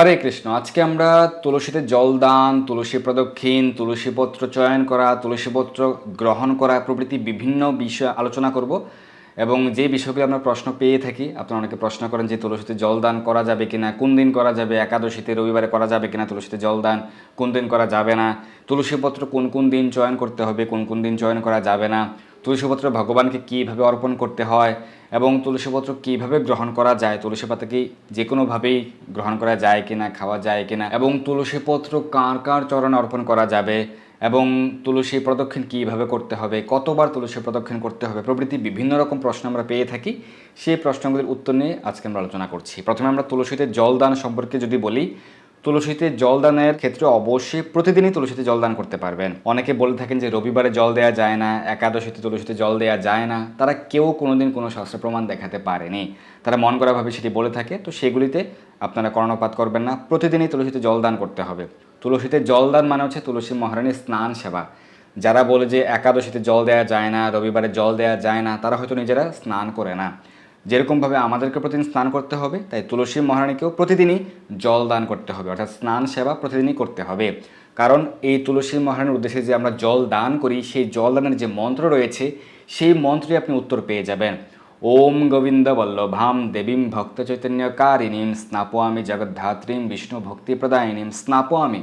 হরে কৃষ্ণ। আজকে আমরা তুলসীতে জলদান তুলসী প্রদক্ষিণ, তুলসী পত্র চয়ন করা, তুলসী পত্র গ্রহণ করা প্রভৃতি বিভিন্ন বিষয় আলোচনা করব এবং যে বিষয়গুলো আমরা প্রশ্ন পেয়ে থাকি, আপনারা অনেকে প্রশ্ন করেন যে তুলসীতে জলদান করা যাবে কিনা, কোন দিন করা যাবে, একাদশীতে রবিবারে করা যাবে কিনা তুলসীতে জলদান কোন দিন করা যাবে না, তুলসী পত্র কোন কোন দিন চয়ন করতে হবে, কোন কোন দিন চয়ন করা যাবে না তুলসীপত্র ভগবানকে কীভাবে অর্পণ করতে হয় এবং তুলসীপত্র কীভাবে গ্রহণ করা যায় তুলসী পাতা কি যে কোনোভাবেই গ্রহণ করা যায় কিনা, খাওয়া যায় কিনা, এবং তুলসীপত্র কার কার চরণে অর্পণ করা যাবে, এবং তুলসী প্রদক্ষিণ কীভাবে করতে হবে, কতবার তুলসী প্রদক্ষিণ করতে হবে, প্রভৃতি বিভিন্ন রকম প্রশ্ন আমরা পেয়ে থাকি। সেই প্রশ্নগুলির উত্তর নিয়ে আজকে আমরা আলোচনা করছি। প্রথমে আমরা তুলসীতে জলদান সম্পর্কে যদি বলি তুলসীতে জলদানের ক্ষেত্রে অবশ্যই প্রতিদিনই তুলসীতে জলদান করতে পারবেন। অনেকে বলে থাকেন যে রবিবারে জল দেওয়া যায় না, একাদশীতে তুলসীতে জল দেওয়া যায় না। তারা কেউ কোনোদিন কোনো শাস্ত্র প্রমাণ দেখাতে পারেনি। তারা মন করাভাবে সেটি বলে থাকে, তো সেগুলিতে আপনারা কর্ণপাত করবেন না। প্রতিদিনই তুলসীতে জলদান করতে হবে। তুলসীতে জলদান মানে হচ্ছে তুলসী মহারানীর স্নান সেবা। যারা বলে যে একাদশীতে জল দেওয়া যায় না, রবিবারে জল দেওয়া যায় না, তারা হয়তো নিজেরা স্নান করে না। যেরকমভাবে আমাদেরকে প্রতিদিন স্নান করতে হবে, তাই তুলসী মহারানীকেও প্রতিদিনই জল দান করতে হবে, অর্থাৎ স্নান সেবা প্রতিদিনই করতে হবে। কারণ এই তুলসী মহারানীর উদ্দেশ্যে যে আমরা জল দান করি, সেই জল দানের যে মন্ত্র রয়েছে, সেই মন্ত্রে আপনি উত্তর পেয়ে যাবেন। ওম গোবিন্দ বল্লভাম দেবীম ভক্ত চৈতন্য কারিণীম স্নাপোয়ামি জগদ্ধাত্রীম বিষ্ণু ভক্তি প্রদায়িনীম স্নাপোয়ামি।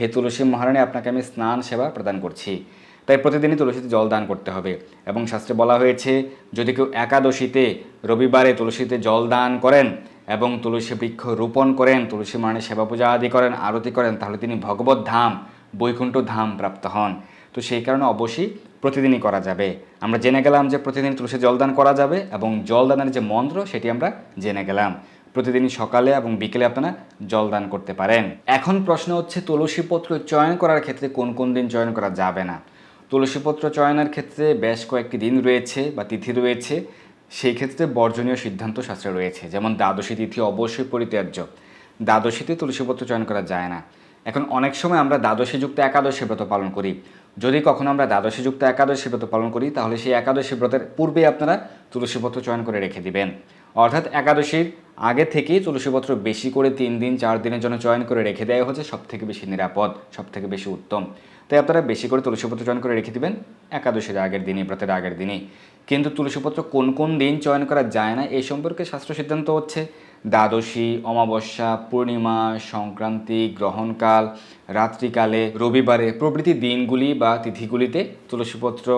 হে তুলসী মহারানী, আপনাকে আমি স্নান সেবা প্রদান করছি। তাই প্রতিদিনই তুলসীতে জল দান করতে হবে। এবং শাস্ত্রে বলা হয়েছে, যদি কেউ একাদশীতে, রবিবারে তুলসীতে জল দান করেন এবং তুলসী বৃক্ষ রোপণ করেন, তুলসী মানে সেবা পূজা আদি করেন, আরতি করেন, তাহলে তিনি ভগবত ধাম, বৈকুণ্ঠ ধাম প্রাপ্ত হন। তো সেই কারণে অবশ্যই প্রতিদিনই করা যাবে। আমরা জেনে গেলাম যে প্রতিদিন তুলসী জলদান করা যাবে এবং জলদানের যে মন্ত্র, সেটি আমরা জেনে গেলাম। প্রতিদিনই সকালে এবং বিকেলে আপনারা জলদান করতে পারেন। এখন প্রশ্ন হচ্ছে, তুলসী পত্র চয়ন করার ক্ষেত্রে কোন কোন দিন চয়ন করা যাবে না? তুলসীপত্র চয়নের ক্ষেত্রে বেশ কয়েকটি দিন রয়েছে বা তিথি রয়েছে। সেই ক্ষেত্রে বর্জনীয় সিদ্ধান্ত শাস্ত্রে রয়েছে। যেমন দ্বাদশী তিথি অবশ্যই পরিত্যাজ্য। দ্বাদশীতে তুলসীপত্র চয়ন করা যায় না। এখন অনেক সময় আমরা দ্বাদশী যুক্ত একাদশী ব্রত পালন করি। যদি কখনো আমরা দ্বাদশী যুক্ত একাদশী ব্রত পালন করি, তাহলে সেই একাদশী ব্রতের পূর্বে আপনারা তুলসীপত্র চয়ন করে রেখে দিবেন। অর্থাৎ একাদশীর আগে থেকেই তুলসীপত্র বেশি করে তিন দিন, চার দিনের জন্য চয়ন করে রেখে দেওয়া হচ্ছে সবথেকে বেশি নিরাপদ সব থেকে বেশি উত্তম। তাই আপনারা বেশি করে তুলসীপত্র চয়ন করে রেখে দেবেন। একাদশীর আগের দিনই ব্রতের আগের দিনই। কিন্তু তুলসীপত্র কোন কোন দিন চয়ন করা যায় না এই সম্পর্কে শাস্ত্র সিদ্ধান্ত হচ্ছে। দ্বাদশী, অমাবস্যা, পূর্ণিমা, সংক্রান্তি, গ্রহণকাল, রাত্রিকালে, রবিবারে প্রভৃতি দিনগুলি বা তিথিগুলিতে তুলসীপত্র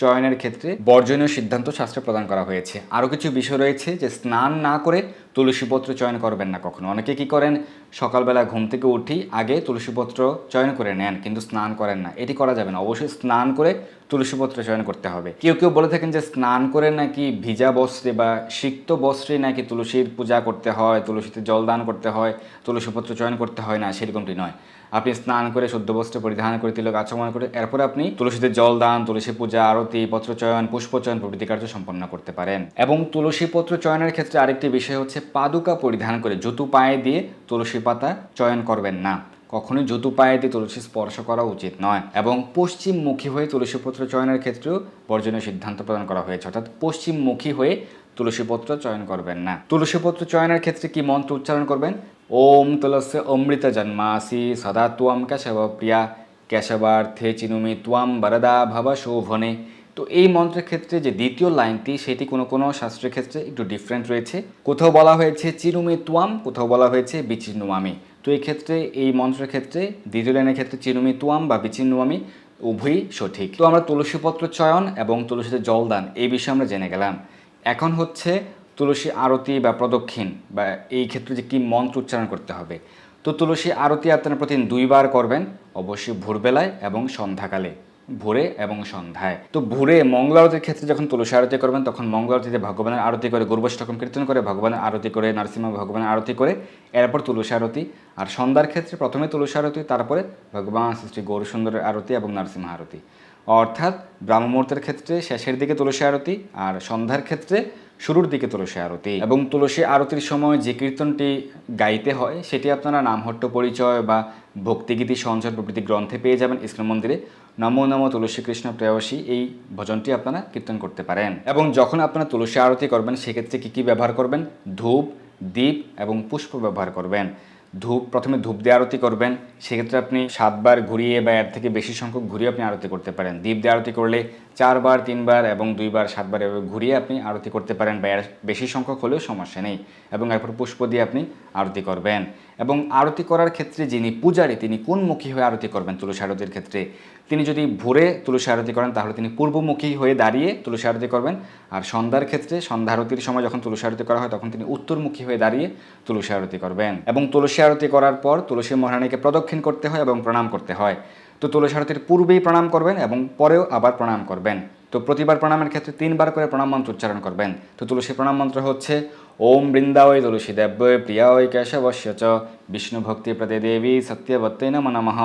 চয়নের ক্ষেত্রে বর্জনীয় সিদ্ধান্ত শাস্ত্রে প্রদান করা হয়েছে। আরও কিছু বিষয় রয়েছে যে স্নান না করে তুলসীপত্র চয়ন করবেন না কখনো। অনেকে কি করেন? সকালবেলা ঘুম থেকে উঠি, আগে তুলসীপত্র চয়ন করে নেন, কিন্তু স্নান করেন না। এটি করা যাবে না। অবশ্যই স্নান করে তুলসীপত্র চয়ন করতে হবে। কেউ কেউ বলে থাকেন যে স্নান করে নাকি ভিজা বস্ত্রে বা সিক্ত বস্ত্রে নাকি তুলসীর পূজা করতে হয়, তুলসীতে জল দান করতে হয়, তুলসীপত্র চয়ন করতে হয় না, সেরকমটি নয়। আপনি স্নান করে শুদ্ধ বস্ত্র পরিধান করে তিলক আচমন করে এরপরে আপনি তুলসীতে জল দান, তুলসী পূজা, আরতি, পত্র চয়ন, পুষ্প চয়ন প্রভৃতি কার্য সম্পন্ন করতে পারেন। এবং তুলসী পত্র চয়নের ক্ষেত্রে আরেকটি বিষয় হচ্ছে পাদুকা পরিধান করে জুতু পায়ে দিয়ে তুলসী পাতা চয়ন করবেন না। কখনোই জুতু পায়ে দিয়ে তুলসী স্পর্শ করা উচিত নয়। এবং পশ্চিমমুখী হয়ে তুলসীপত্র চয়নের ক্ষেত্রেও বর্জনীয় সিদ্ধান্ত প্রদান করা হয়েছে। অর্থাৎ পশ্চিমমুখী হয়ে তুলসীপত্র চয়ন করবেন না। তুলসীপত্র চয়নের ক্ষেত্রে কি মন্ত্র উচ্চারণ করবেন? ওম তুলস্য অমৃত জন্মাসি, সদা ত্বম কেশব প্রিয়া, কেশবার্থে চিনুমি তুয়াম বরদা ভব শোভনে। তো এই মন্ত্রের ক্ষেত্রে যে দ্বিতীয় লাইনটি, সেটি কোনো কোনো শাস্ত্রের ক্ষেত্রে একটু ডিফারেন্ট রয়েছে। কোথাও বলা হয়েছে চিনুমি তুয়াম কোথাও বলা হয়েছে বিচিন্নুয়ামি তো এই ক্ষেত্রে, এই মন্ত্রের ক্ষেত্রে, দ্বিতীয় লাইনের ক্ষেত্রে চিনুমি তুয়াম বা বিচিন্নুয়ামি উভয়ই সঠিক। তো আমরা তুলসীপত্র চয়ন এবং তুলসীতে জলদান, এই বিষয়ে আমরা জেনে গেলাম। এখন হচ্ছে তুলসী আরতি বা প্রদক্ষিণ বা এই ক্ষেত্রে যে কী মন্ত্র উচ্চারণ করতে হবে। তো তুলসী আরতি আপনারা প্রতিদিন দুইবার করবেন, অবশ্যই ভোরবেলায় এবং সন্ধ্যাকালে, ভোরে এবং সন্ধ্যায়। তো ভোরে মঙ্গল আরতির ক্ষেত্রে যখন তুলসী আরতি করবেন, তখন মঙ্গল আরতিতে ভগবানের আরতি করে গুরুবষ্টকম কীর্তন করে, ভগবানের আরতি করে, নরসিংহ ভগবানের আরতি করে, এরপর তুলসী আরতি। আর সন্ধ্যার ক্ষেত্রে প্রথমে তুলসী আরতি, তারপরে ভগবান শ্রী গৌর সুন্দরের আরতি এবং নরসিংহ আরতি। অর্থাৎ ব্রাহ্মমূর্তের ক্ষেত্রে শেষের দিকে তুলসী আরতি আর সন্ধ্যার ক্ষেত্রে শুরুর দিকে তুলসী আরতি। এবং তুলসী আরতির সময় যে কীর্তনটি গাইতে হয়, সেটি আপনারা নামহট্ট পরিচয় বা ভক্তিগীতি সঞ্চয় প্রভৃতি গ্রন্থে পেয়ে যাবেন ইসলাম মন্দিরে। নমো নমো তুলসী কৃষ্ণ প্রেয়সী, এই ভজনটি আপনারা কীর্তন করতে পারেন। এবং যখন আপনারা তুলসী আরতি করবেন, সেক্ষেত্রে কী কী ব্যবহার করবেন? ধূপ দ্বীপ এবং পুষ্প ব্যবহার করবেন। ধূপ, প্রথমে ধূপ দিয়ে আরতি করবেন। সেক্ষেত্রে আপনি সাতবার ঘুরিয়ে বা এর থেকে বেশি সংখ্যক ঘুরিয়ে আপনি আরতি করতে পারেন। দীপ দিয়ে আরতি করলে চারবার, তিনবার এবং দুইবার, সাতবার এভাবে ঘুরিয়ে আপনি আরতি করতে পারেন বা এর বেশি সংখ্যক হলেও সমস্যা নেই এবং এরপর পুষ্প দিয়ে আপনি আরতি করবেন। এবং আরতি করার ক্ষেত্রে যিনি পূজারী, তিনি কোন মুখী হয়ে আরতি করবেন? তুলসী আরতির ক্ষেত্রে তিনি যদি ভোরে তুলসী আরতি করেন, তাহলে তিনি পূর্বমুখী হয়ে দাঁড়িয়ে তুলসী আরতি করবেন। আর সন্ধ্যার ক্ষেত্রে সন্ধ্যা আরতির সময় যখন তুলসী আরতি করা হয়, তখন তিনি উত্তরমুখী হয়ে দাঁড়িয়ে তুলসী আরতি করবেন। এবং তুলসী আরতি করার পর তুলসী মহারানীকে প্রদক্ষিণ করতে হয় এবং প্রণাম করতে হয়। তো তুলসী আরতির পূর্বেই প্রণাম করবেন এবং পরেও আবার প্রণাম করবেন। তো প্রতিবার প্রণামের ক্ষেত্রে তিনবার করে প্রণাম মন্ত্র উচ্চারণ করবেন। তো তুলসী প্রণাম মন্ত্র হচ্ছে, ওম বৃন্দাওয় তুলসী দেব্যয় প্রিয়ায় কেশবশ্য চ বিষ্ণু ভক্তি প্রদে দেবী সত্যবত্যই নম নমঃ।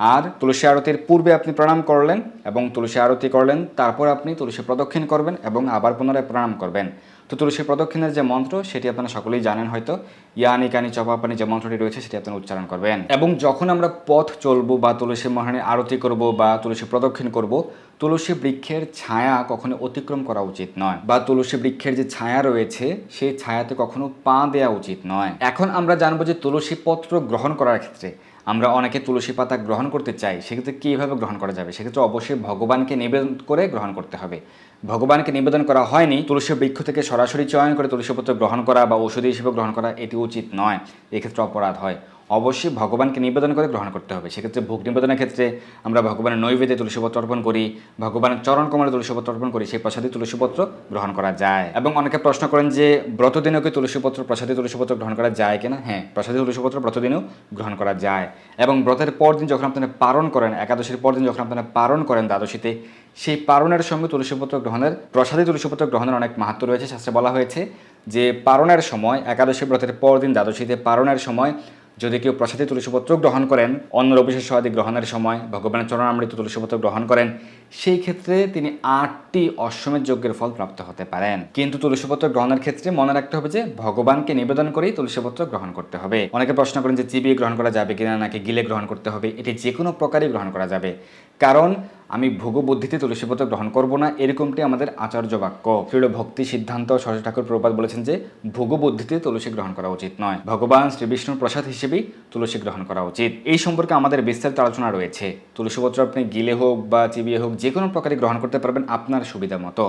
আর তুলসী আরতির পূর্বে আপনি প্রণাম করলেন এবং তুলসী আরতি করলেন, তারপর আপনি তুলসী প্রদক্ষিণ করবেন এবং আবার পুনরায় প্রণাম করবেন। তো তুলসী প্রদক্ষিণের যে মন্ত্র, সেটি আপনারা সকলেই জানেন হয়তো। ইয়ানি কানি চপাপানি যে মন্ত্রটি রয়েছে, সেটি আপনারা উচ্চারণ করবেন। এবং যখন আমরা পথ চলবো বা তুলসী মহারানী আরতি করব বা তুলসী প্রদক্ষিণ করব, তুলসী বৃক্ষের ছায়া কখনো অতিক্রম করা উচিত নয়। বা তুলসী বৃক্ষের যে ছায়া রয়েছে, সেই ছায়াতে কখনো পা দেওয়া উচিত নয়। এখন আমরা জানব যে তুলসী পত্র গ্রহণ করার ক্ষেত্রে আমরা অনেকে তুলসী পাতা গ্রহণ করতে চাই, সেক্ষেত্রে কীভাবে গ্রহণ করা যাবে? সেক্ষেত্রে অবশ্যই ভগবানকে নিবেদন করে গ্রহণ করতে হবে। ভগবানকে নিবেদন করা হয়নি, তুলসী বৃক্ষ থেকে সরাসরি চয়ন করে তুলসী পত্র গ্রহণ করা বা ঔষধি হিসেবে গ্রহণ করা এটি উচিত নয়। এক্ষেত্রে অপরাধ হয়। অবশ্যই ভগবানকে নিবেদন করে গ্রহণ করতে হবে। সেক্ষেত্রে ভোগ নিবেদনের ক্ষেত্রে আমরা ভগবানের নৈবেদ্যে তুলসীপত্র অর্পণ করি, ভগবানের চরণ কমলে তুলসীপত্র অর্পণ করি, সেই প্রসাদে তুলসীপত্র গ্রহণ করা যায়। এবং অনেকে প্রশ্ন করেন যে, ব্রতদিনেও কি তুলসীপত্র, প্রসাদে তুলসীপত্র গ্রহণ করা যায় কিনা? হ্যাঁ প্রসাদে তুলসীপত্র ব্রতদিনেও গ্রহণ করা যায়। এবং ব্রতের পরদিন যখন আপনারা পালন করেন, একাদশীর পরদিন যখন আপনারা পালন করেন দ্বাদশীতে, সেই পারণের সঙ্গে তুলসীপত্র গ্রহণের, প্রসাদী তুলসীপত্র গ্রহণের অনেক মাহাত্ম রয়েছে। শাস্ত্রে বলা হয়েছে যে পারণের সময়, একাদশী ব্রতের পরদিন দ্বাদশীতে পারণের সময় যদি কেউ প্রসাদী তুলসীপত্র গ্রহণ করেন অন্য রবিশেষ আদি গ্রহণের সময় ভগবানের চরণামৃত তুলসীপত্র গ্রহণ করেন, সেই ক্ষেত্রে তিনি আটটি অশ্বমেধ যজ্ঞের ফল প্রাপ্ত হতে পারেন। কিন্তু তুলসীপত্র গ্রহণের ক্ষেত্রে মনে রাখতে হবে যে, ভগবানকে নিবেদন করেই তুলসীপত্র গ্রহণ করতে হবে। অনেকে প্রশ্ন করেন যে, চিবিয়ে গ্রহণ করা যাবে কিনা, নাকি গিলে গ্রহণ করতে হবে? এটি যে কোনো প্রকারই গ্রহণ করা যাবে। কারণ আমি ভোগবুদ্ধিতে তুলসীপত্র গ্রহণ করব না, এরকমটি আমাদের আচার্য বাক্য। শ্রীল ভক্তি সিদ্ধান্ত সরস্বতী ঠাকুর প্রপাত বলেছেন যে, ভোগবুদ্ধিতে তুলসী গ্রহণ করা উচিত নয়। ভগবান শ্রী বিষ্ণুর প্রসাদ হিসেবেই তুলসী গ্রহণ করা উচিত। এই সম্পর্কে আমাদের বিস্তারিত আলোচনা রয়েছে। তুলসীপত্র আপনি গিলে হোক বা চিবিয়ে হোক যে কোনো প্রকারে গ্রহণ করতে পারবেন আপনার সুবিধা মতো।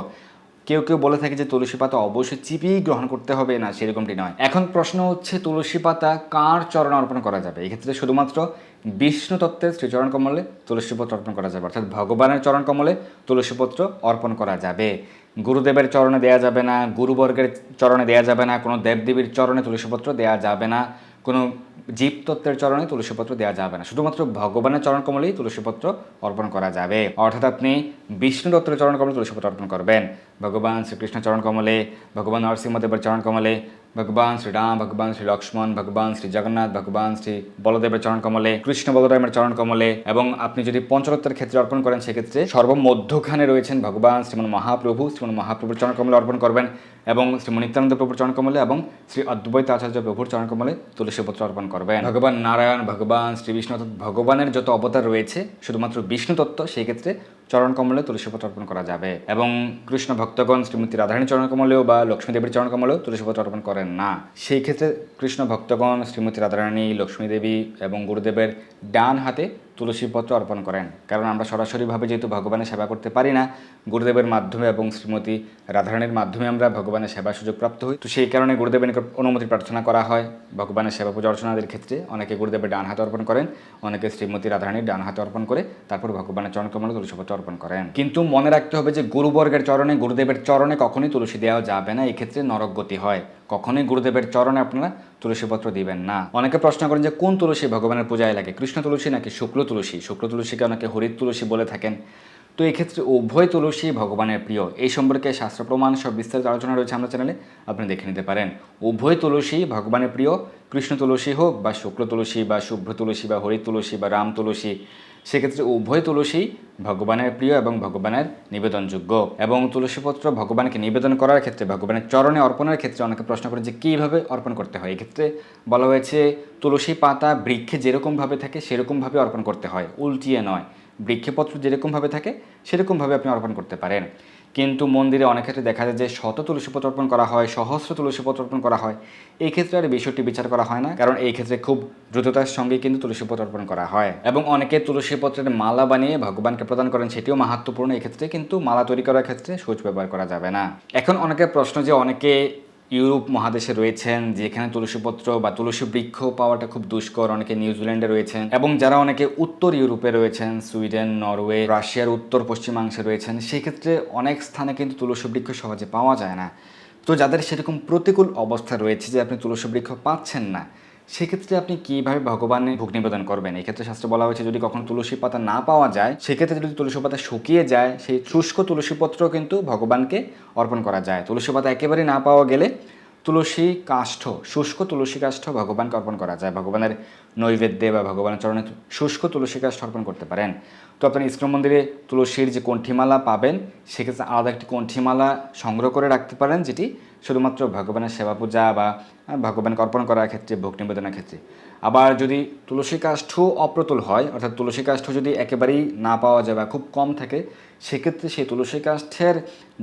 কেউ কেউ বলে থাকে যে তুলসী পাতা অবশ্যই চিপিয়েই গ্রহণ করতে হবে, না, সেরকমটি নয়। এখন প্রশ্ন হচ্ছে, তুলসী পাতা কার চরণ অর্পণ করা যাবে? এক্ষেত্রে শুধুমাত্র বিষ্ণু তত্ত্বের শ্রীচরণ কমলে তুলসীপত্র অর্পণ করা যাবে, অর্থাৎ ভগবানের চরণ কমলে তুলসীপত্র অর্পণ করা যাবে। গুরুদেবের চরণে দেয়া যাবে না, গুরুবর্গের চরণে দেয়া যাবে না, কোনো দেবদেবীর চরণে তুলসীপত্র দেয়া যাবে না, কোনো জীবতত্ত্বের চরণে তুলসীপত্র দেওয়া যাবে না। শুধুমাত্র ভগবানের চরণ কমলেই তুলসীপত্র অর্পণ করা যাবে। অর্থাৎ আপনি বিষ্ণু দত্তের চরণ কমলে তুলসীপত্র অর্পণ করবেন। ভগবান শ্রীকৃষ্ণ চরণ কমলে, ভগবান নরসিংহদেবের চরণ কমলে ভগবান শ্রীরাম ভগবান শ্রী লক্ষ্মণ, ভগবান শ্রী জগন্নাথ, ভগবান শ্রী বলদেবের চরণ কমলে, কৃষ্ণ বলরামের চরণ কমলে, এবং আপনি যদি পঞ্চরত্বের ক্ষেত্রে অর্পণ করেন, সেক্ষেত্রে সর্বমধ্যখানে রয়েছেন ভগবান শ্রীমন মহাপ্রভু, শ্রীমন মহাপ্রভুর চরণ কমলে অর্পণ করবেন, এবং শ্রী নিত্যানন্দ প্রভুর চরণ কমলে, এবং শ্রী অদ্বৈত আচার্য প্রভুর চরণ কমলে তুলসী তুলসীপত্র অর্পণ করবেন। ভগবান নারায়ণ, ভগবান শ্রী বিষ্ণু ভগবানের যত অবতার রয়েছে, শুধুমাত্র বিষ্ণু তত্ত্ব সেই ক্ষেত্রে চরণ কমলে তুলসীপত্র অর্পণ করা যাবে। এবং কৃষ্ণ ভক্তগণ শ্রীমতী রাধারণী চরণ কমলেও বা লক্ষ্মী দেবীর চরণ কমলেও তুলসীপত্র অর্পণ করেন না। সেই ক্ষেত্রে কৃষ্ণ ভক্তগণ, শ্রীমতী রাধারানী, লক্ষ্মী দেবী এবং গুরুদেবের ডান হাতে তুলসীপত্র অর্পণ করেন। কারণ আমরা সরাসরিভাবে যেহেতু ভগবানের সেবা করতে পারি না, গুরুদেবের মাধ্যমে এবং শ্রীমতী রাধারানীর মাধ্যমে আমরা ভগবানের সেবা সুযোগ প্রাপ্ত হই। তো সেই কারণে গুরুদেবের অনুমতি প্রার্থনা করা হয়। ভগবানের সেবা পূজা অর্চনাদের ক্ষেত্রে অনেকে গুরুদেবের ডান হাত অর্পণ করেন, অনেকে শ্রীমতী রাধারানীর ডান হাত অর্পণ করে, তারপর ভগবানের চরণ কমলে তুলসীপত্র অর্পণ করেন। কিন্তু মনে রাখতে হবে যে গুরুবর্গের চরণে, গুরুদেবের চরণে কখনোই তুলসী দেওয়া যাবে না। এক্ষেত্রে ক্ষেত্রে নরকগতি হয়। কখনোই গুরুদেবের চরণে আপনারা তুলসীপত্র দিবেন না। অনেকে প্রশ্ন করেন যে, কোন তুলসী ভগবানের পূজায় লাগে? কৃষ্ণ তুলসী নাকি শুক্ল তুলসী? শুক্ল তুলসীকে অনেকে হরিত তুলসী বলে থাকেন। তো এই ক্ষেত্রে উভয় তুলসী ভগবানের প্রিয়। এই সম্পর্কে শাস্ত্র প্রমাণ সব বিস্তারিত আলোচনা রয়েছে আমরা চ্যানেলে, আপনি দেখে নিতে পারেন। উভয় তুলসী ভগবানের প্রিয়, কৃষ্ণ তুলসী হোক বা শুক্ল তুলসী বা শুভ্র তুলসী বা হরিত তুলসী বা রাম তুলসী, সেক্ষেত্রে উভয় তুলসী ভগবানের প্রিয় এবং ভগবানের নিবেদনযোগ্য। এবং তুলসীপত্র ভগবানকে নিবেদন করার ক্ষেত্রে, ভগবানের চরণে অর্পণের ক্ষেত্রে অনেকে প্রশ্ন করে যে কীভাবে অর্পণ করতে হয়? এক্ষেত্রে বলা হয়েছে, তুলসী পাতা বৃক্ষে যেরকমভাবে থাকে, সেরকমভাবে অর্পণ করতে হয়, উল্টিয়ে নয়। বৃক্ষপত্র যেরকমভাবে থাকে, সেরকমভাবে আপনি অর্পণ করতে পারেন। কিন্তু মন্দিরে অনেক ক্ষেত্রে দেখা যায় যে শত তুলসী পত্র অর্পণ করা হয়, সহস্র তুলসী পত্র অর্পণ করা হয়। এই ক্ষেত্রে আর বিষয়টি বিচার করা হয় না, কারণ এই ক্ষেত্রে খুব দ্রুততার সঙ্গে কিন্তু তুলসী পত্র অর্পণ করা হয়। এবং অনেকে তুলসী পত্রের মালা বানিয়ে ভগবানকে প্রদান করেন, সেটিও মাহাত্মপূর্ণ এই ক্ষেত্রে কিন্তু মালা তৈরি করার ক্ষেত্রে সূচ ব্যবহার করা যাবে না। এখন অনেকের প্রশ্ন যে, অনেকে ইউরোপ মহাদেশে রয়েছেন, যেখানে তুলসীপত্র বা তুলসী বৃক্ষ পাওয়াটা খুব দুষ্কর। অনেকে নিউজিল্যান্ডে রয়েছেন এবং যারা অনেকে উত্তর ইউরোপে রয়েছেন, সুইডেন, নরওয়ে, রাশিয়ার উত্তর পশ্চিমাংশে রয়েছেন, সেক্ষেত্রে অনেক স্থানে কিন্তু তুলসী বৃক্ষ সহজে পাওয়া যায় না। তো যাদের সেরকম প্রতিকূল অবস্থা রয়েছে যে আপনি তুলসী বৃক্ষ পাচ্ছেন না সেক্ষেত্রে আপনি কীভাবে ভগবানের ভোগ নিবেদন করবেন? এক্ষেত্রে ক্ষেত্রে শাস্ত্রে বলা হয়েছে, যদি কখনো তুলসী পাতা না পাওয়া যায়, সেক্ষেত্রে যদি তুলসী পাতা শুকিয়ে যায়, সেই শুষ্ক তুলসী পত্র কিন্তু ভগবানকে অর্পণ করা যায়। তুলসী পাতা একেবারেই না পাওয়া গেলে তুলসী কাষ্ঠ, শুষ্ক তুলসী কাষ্ঠ ভগবানকে অর্পণ করা যায়। ভগবানের নৈবেদ্যে বা ভগবানের চরণে শুষ্ক তুলসী কাষ্ঠ অর্পণ করতে পারেন। তো আপনার ইস্কন মন্দিরে তুলসীর যে কণ্ঠিমালা পাবেন, সেক্ষেত্রে আলাদা একটি কণ্ঠিমালা সংগ্রহ করে রাখতে পারেন, যেটি শুধুমাত্র ভগবানের সেবা পূজা বা ভগবানকে অর্পণ করার ক্ষেত্রে, ভোগ নিবেদনের ক্ষেত্রে। আবার যদি তুলসী কাষ্ঠ অপ্রতুল হয়, অর্থাৎ তুলসী কাষ্ঠ যদি একেবারেই না পাওয়া যায় বা খুব কম থাকে, সেক্ষেত্রে সেই তুলসী কাষ্ঠের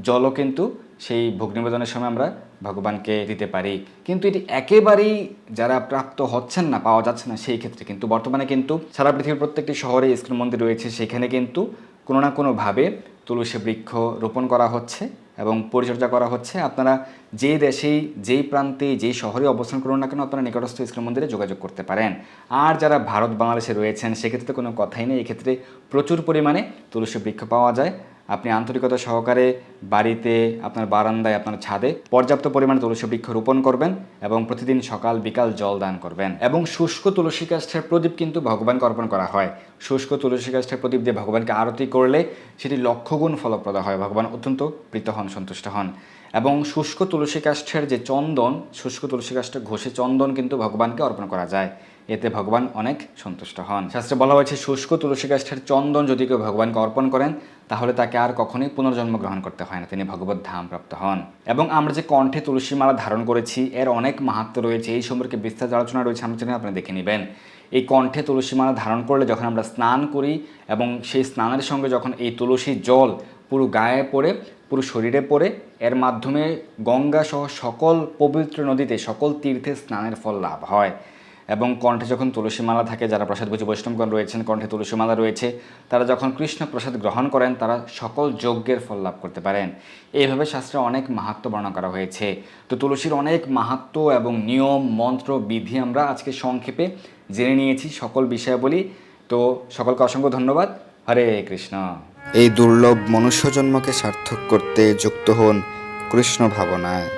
জলও কিন্তু সেই ভোগ নিবেদনের সময় আমরা ভগবানকে দিতে পারি। কিন্তু এটি একেবারেই যারা প্রাপ্ত হচ্ছেন না, পাওয়া যাচ্ছে না, সেই ক্ষেত্রে কিন্তু বর্তমানে কিন্তু সারা পৃথিবীর প্রত্যেকটি শহরে ইস্কন মন্দির রয়েছে, সেখানে কিন্তু কোনো না কোনোভাবে তুলসী বৃক্ষ রোপণ করা হচ্ছে। এবং পরিচর্যা করা হচ্ছে। আপনারা যে দেশেই, যেই প্রান্তে, যেই শহরে অবস্থান করুন না কেন, আপনারা নিকটস্থ ইসলাম মন্দিরে যোগাযোগ করতে পারেন। আর যারা ভারত বাংলাদেশে রয়েছেন, সেক্ষেত্রে কোনো কথাই নেই। এক্ষেত্রে প্রচুর পরিমাণে তুলসী বৃক্ষ পাওয়া যায়। আপনি আন্তরিকতা সহকারে বাড়িতে, আপনার বারান্দায়, আপনার ছাদে পর্যাপ্ত পরিমাণে তুলসী বৃক্ষ রোপণ করবেন এবং প্রতিদিন সকাল, বিকাল জল দান করবেন। এবং শুষ্ক তুলসী কাষ্ঠের প্রদীপ কিন্তু ভগবানকে অর্পণ করা হয়। শুষ্ক তুলসী কাষ্ঠের প্রদীপ দিয়ে ভগবানকে আরতি করলে সেটি লক্ষগুণ ফলপ্রদ হয়। ভগবান অত্যন্ত প্রীত হন, সন্তুষ্ট হন। এবং শুষ্ক তুলসী কাষ্ঠের যে চন্দন, শুষ্ক তুলসী কাষ্ঠের ঘষে চন্দন কিন্তু ভগবানকে অর্পণ করা যায়। এতে ভগবান অনেক সন্তুষ্ট হন। শাস্ত্রে বলা হয়েছে, শুষ্ক তুলসী কাষ্ঠের চন্দন যদি কেউ ভগবানকে অর্পণ করেন, তাহলে তাকে আর কখনোই পুনর্জন্ম গ্রহণ করতে হয় না। তিনি ভগবত ধাম প্রাপ্ত হন। এবং আমরা যে কণ্ঠে তুলসী মালা ধারণ করেছি, এর অনেক মাহাত্ম রয়েছে। এই সম্পর্কে বিস্তারিত আলোচনা রয়েছে আমার চ্যানেলে আপনি দেখে নেবেন। এই কণ্ঠে তুলসী মালা ধারণ করলে যখন আমরা স্নান করি এবং সেই স্নানের সঙ্গে যখন এই তুলসী জল পুরো গায়ে পড়ে, পুরো শরীরে পড়ে, এর মাধ্যমে গঙ্গা সহ সকল পবিত্র নদীতে সকল তীর্থে স্নানের ফল লাভ হয়। এবং কণ্ঠে যখন তুলসী মালা থাকে, যারা প্রসাদ বুঝে বৈষ্ণবগণ রয়েছেন, কণ্ঠে তুলসী মালা রয়েছে, তারা যখন কৃষ্ণ প্রসাদ গ্রহণ করেন, তারা সকল যজ্ঞের ফল লাভ করতে পারেন। এইভাবে শাস্ত্রে অনেক মাহাত্ম বর্ণনা করা হয়েছে। তো তুলসীর অনেক মাহাত্ম এবং নিয়ম, মন্ত্র, বিধি আমরা আজকে সংক্ষেপে জেনে নিয়েছি সকল বিষয়াবলী। তো সকলকে অসংখ্য ধন্যবাদ। হরে কৃষ্ণ। এই দুর্লভ মনুষ্যজন্মকে সার্থক করতে যুক্ত হন কৃষ্ণ ভাবনায়।